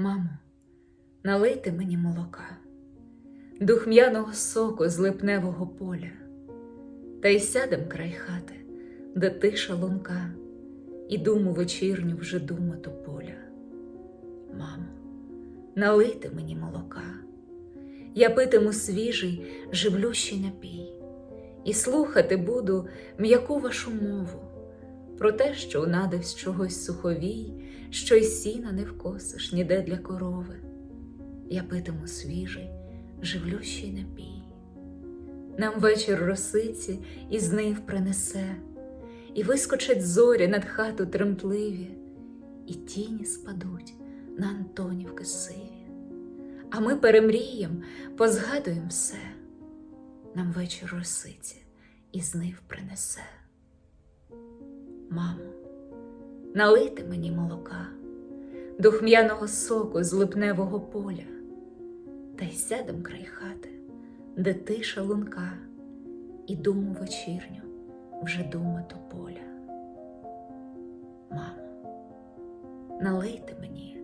Мамо, налийте мені молока, духм'яного соку з липневого поля, та й сядем край хати, де тиша лунка, і думу вечірню вже дума тополя. Мамо, налийте мені молока, я питиму свіжий, живлющий напій, і слухати буду м'яку вашу мову про те, що унадивсь чогось суховій, що й сіна не вкосиш ніде для корови. Я питиму свіжий, живлющий напій. Нам вечір росиці і з знив принесе, і вискочать зорі над хату тремтливі, і тіні спадуть на Антонівки сиві. А ми перемрієм, позгадуєм все. Нам вечір росиці і з знив принесе. Мамо, налити мені молока, духм'яного соку з липневого поля, та й сядем край хати, де тиша лунка, і думу вечірню вже дума тополя. Мамо, налийте мені